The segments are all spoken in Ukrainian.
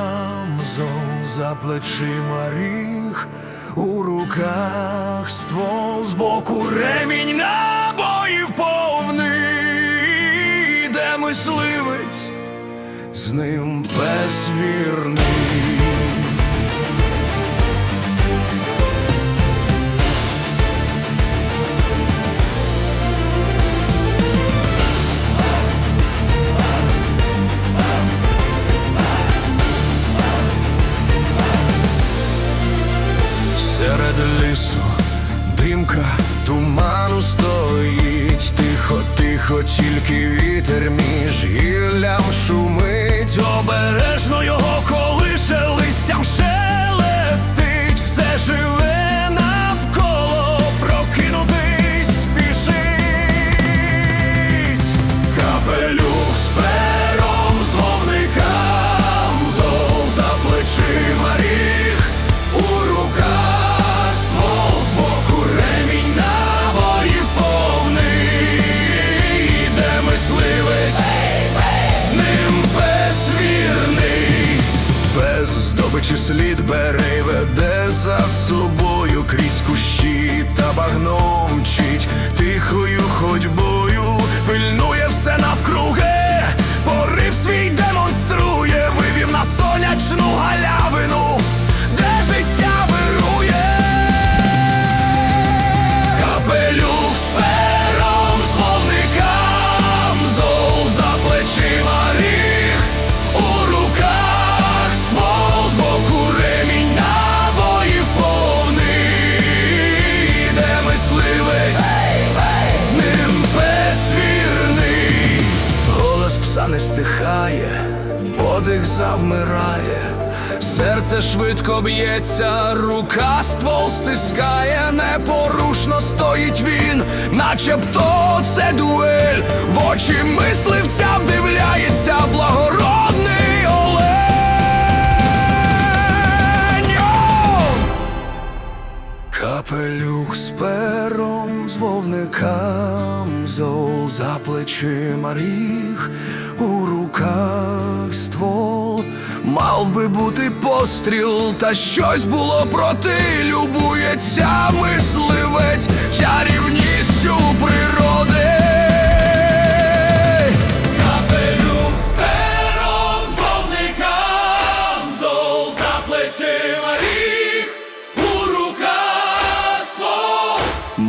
Камзол за плечима ріг, у руках ствол з боку ремінь набоїв повний, де мисливець, з ним безвірний. Лісу димка туману стоїть, тихо, тихо, тільки вітер між гіллям шумить, обережно слід бере веде за собою крізь кущі та багном мчить тихою ходьбою, стихає, подих завмирає. Серце швидко б'ється, рука ствол стискає, непорушно стоїть він, начебто це дуель, в очі мисливця вдивляється благородний олень. Капелюх з пером, з вовникам, зол за плечима ріг, у руках ствол. Мав би бути постріл, та щось було проти, любується мисливець чарівністю природи.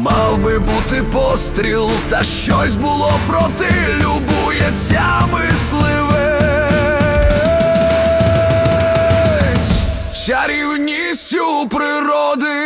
Мав би бути постріл, та щось було проти, любується мисливець чарівністю природи.